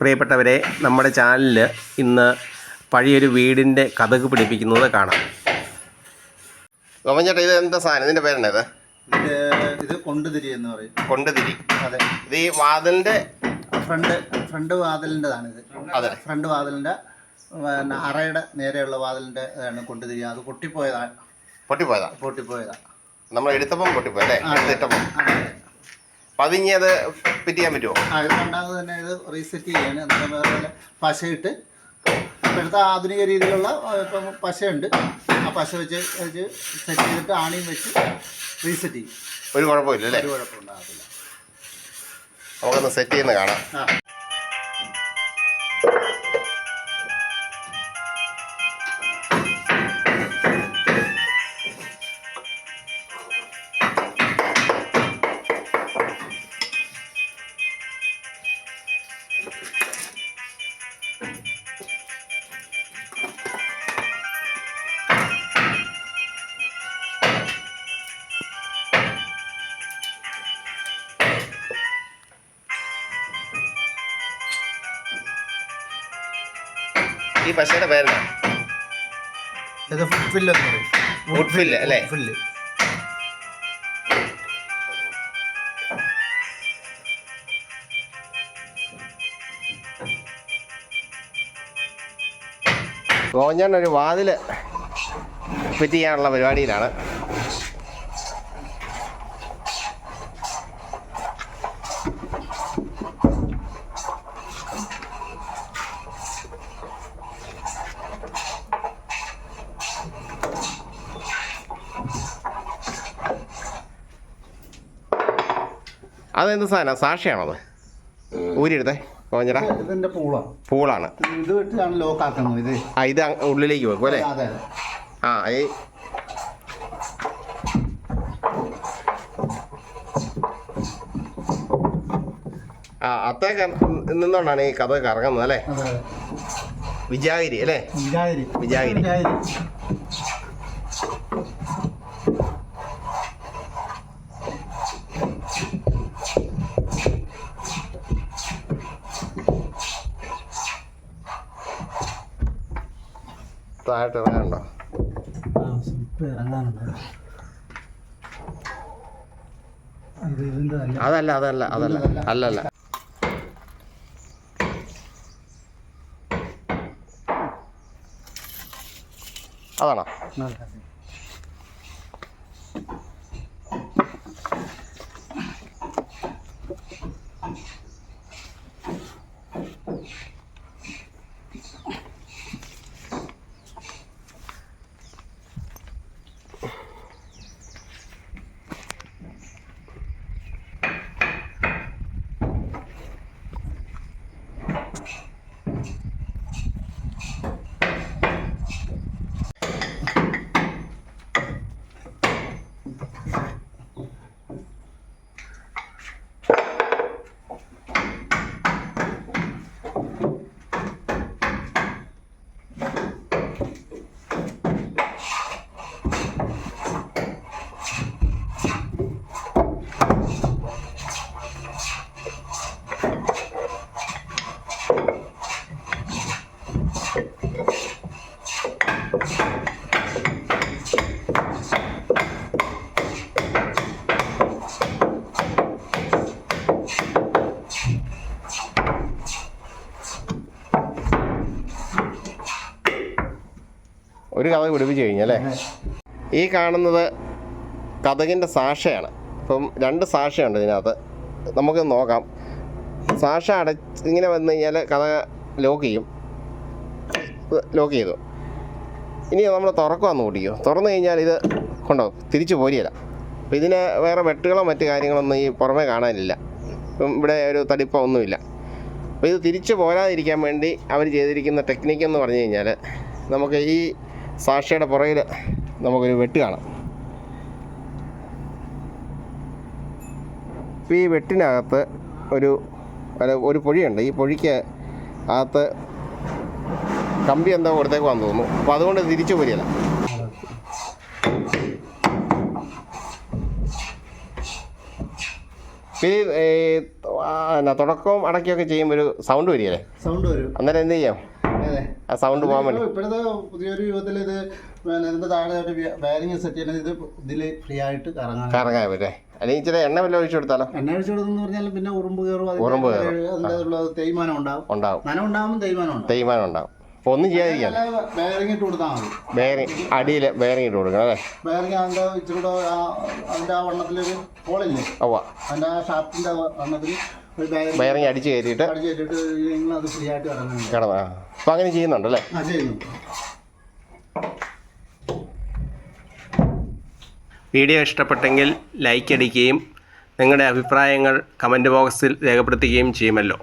പ്രിയപ്പെട്ടവരെ നമ്മുടെ ചാനലിൽ ഇന്ന് പഴയൊരു വീടിന്റെ കഥക് പിടിപ്പിക്കുന്നത് കാണാം. ഗോമഞ്ചേട്ടാ ഇത് എന്താ സാധനം? ഇതിന്റെ പേരെന്നത്? ഇത് ഇത് ഇത് കൊണ്ടുതിരി എന്ന് പറയും. കൊണ്ടുതിരി. അതെ. ഇത് ഈ വാതിലിന്റെ ഫ്രണ്ട് ഫ്രണ്ട് വാതിലിന്റെതാണ് ഇത്. അതെ. ഫ്രണ്ട് വാതിലിന്റെ പിന്നെ അറയുടെ നേരെയുള്ള വാതിലിന്റെ ഇതാണ് കൊണ്ടുതിരി. അത് പൊട്ടിപ്പോയതാണ് പൊട്ടിപ്പോയതാണ് പൊട്ടിപ്പോയതാണ് നമ്മൾ എടുത്തപ്പം പൊട്ടിപ്പോയല്ലേ? എടുത്തിട്ടപ്പം. അപ്പം അത് ഫിറ്റ് ചെയ്യാൻ പറ്റുമോ ആ ഇത് രണ്ടാമത് തന്നെ ഇത് റീസെറ്റ് ചെയ്യാൻ എന്നിട്ട് വേറെ പശയിട്ട്. ഇപ്പോഴത്തെ ആധുനിക രീതിയിലുള്ള ഇപ്പം പശയുണ്ട്. ആ പശ വെച്ച് വെച്ച് സെറ്റ് ചെയ്തിട്ട് ആണിയും വെച്ച് റീസെറ്റ് ചെയ്യും. ഒരു കുഴപ്പമില്ല അല്ലേ? ഒരു കുഴപ്പമുണ്ടാകത്തില്ല നമുക്കൊന്ന് സെറ്റ് ചെയ്യുന്ന കാണാം. ആ. ഈ പശയുടെ പേരാണ് വുഡ് ഫില്ല് അല്ലേ? ഫില്ല് ഗോഞ്ഞാൻ ഒരു വാതിൽ ഫിറ്റ് ചെയ്യാനുള്ള പരിപാടിയിലാണ്. അതെന്ത് സാധനം? സാക്ഷിയാണോ അത് ഊരിയെടുത്തേ ഗോഞ്ഞടാ ഇതിന്റെ പൂളാണ് പൂളാണ്. ഇത് വെച്ചാണ് ലോക്ക് ആക്കുന്നത് ഇത്. ആ ഇത് ഉള്ളിലേക്ക് വെക്കും അല്ലേ? ആ ഈ ആ അത്തേ നിന്നോണ്ടാണ് ഈ കഥ കറങ്ങുന്നത് അല്ലേ? വിജാഗിരി അല്ലേ? വിജാഗിരി. വിജാഗിരി. താഴോട്ട് ഇറങ്ങാനുണ്ടോ? അതല്ല അതല്ല അതല്ല. അല്ലല്ല അതാണോ? ഒരു കഥ പിടിപ്പിച്ച് കഴിഞ്ഞല്ലേ ഈ കാണുന്നത് കഥകിന്റെ സാക്ഷയാണ്. ഇപ്പം രണ്ട് സാക്ഷയുണ്ട് ഇതിനകത്ത്. നമുക്ക് നോക്കാം. സാക്ഷ അടച്ച് ഇങ്ങനെ വന്നു കഴിഞ്ഞാൽ കഥ ലോക്ക് ചെയ്യും. ലോക്ക് ചെയ്തു. ഇനി നമ്മൾ തുറക്കുവാന്ന് കൂട്ടിക്കോ തുറന്നു കഴിഞ്ഞാൽ ഇത് കൊണ്ടോ തിരിച്ചു പോരിയല്ല അപ്പം ഇതിന് വേറെ വെട്ടുകളോ മറ്റു കാര്യങ്ങളൊന്നും ഈ പുറമേ കാണാനില്ല. ഇപ്പം ഇവിടെ ഒരു തടിപ്പോ ഒന്നുമില്ല. അപ്പോൾ ഇത് തിരിച്ചു പോരാതിരിക്കാൻ വേണ്ടി അവർ ചെയ്തിരിക്കുന്ന ടെക്നിക്ക് എന്ന് പറഞ്ഞു കഴിഞ്ഞാൽ നമുക്ക് ഈ സാക്ഷിയുടെ പുറകിൽ നമുക്കൊരു വെട്ട് കാണാം. ഇപ്പോൾ ഈ വെട്ടിനകത്ത് ഒരു അല്ല ഒരു പൊഴിയുണ്ട്. ഈ പൊഴിക്ക് അകത്ത് കമ്പി എന്തോ കൊടുത്തേക്കുവാന്ന് തോന്നുന്നു. അപ്പോൾ അതുകൊണ്ട് തിരിച്ചു പോരിയല്ല. പിന്നെ തുടക്കവും അടക്കുകയൊക്കെ ചെയ്യുമ്പോൾ ഒരു സൗണ്ട് വരികയല്ലേ? സൗണ്ട് വരും. അന്നേരം എന്ത് ചെയ്യാം? ആ സൗണ്ട് പോകാൻ വേണ്ടി. ഇപ്പോഴത്തെ പുതിയൊരു യുഗത്തിൽ ഇത് ഇതിന്റെ താഴെ സെറ്റ് ഇത് ഇതിൽ ഫ്രീ ആയിട്ട് കറങ്ങാൻ കറങ്ങാൻ പറ്റേ അല്ലെങ്കിൽ ഇച്ചിരി എണ്ണ വല്ല ഒഴിച്ചു കൊടുത്താലോ? എണ്ണ ഒഴിച്ചു കൊടുത്തെന്ന് പറഞ്ഞാൽ പിന്നെ ഉറുമ്പ് കയറും അതിന്റെ ഉറുമ്പ് അതിന്റെ തേയ്മാനം ഉണ്ടാവും. ഉണ്ടാവും. നനം തേയ്മാനം ഉണ്ടാവും. തേയ്മാനം ഉണ്ടാവും. ഒന്നും ചെയ്യാതിരിക്കാം ബെയറിംഗ് ഇട്ട് കൊടുത്താൽ മതി. ബെയറിങ് അടിയിൽ ബെയറിങ് ഇട്ട് കൊടുക്കണം അല്ലേ? ബെയറിംഗ് അതിന്റെ ഇച്ചിരി കൂടെ ആ- വണ്ണത്തിലൊരു ഹോളില്ലേ ആ വണ്ണത്തിൽ ബെയറിങ് അടിച്ച് കയറ്റിയിട്ട് കിടന്ന. ആ അപ്പോൾ അങ്ങനെ ചെയ്യുന്നുണ്ടല്ലേ? ആ ചെയ്യുന്നു. വീഡിയോ ഇഷ്ടപ്പെട്ടെങ്കിൽ ലൈക്ക് അടിക്കുകയും നിങ്ങളുടെ അഭിപ്രായങ്ങൾ കമന്റ് ബോക്സിൽ രേഖപ്പെടുത്തുകയും ചെയ്യുമല്ലോ.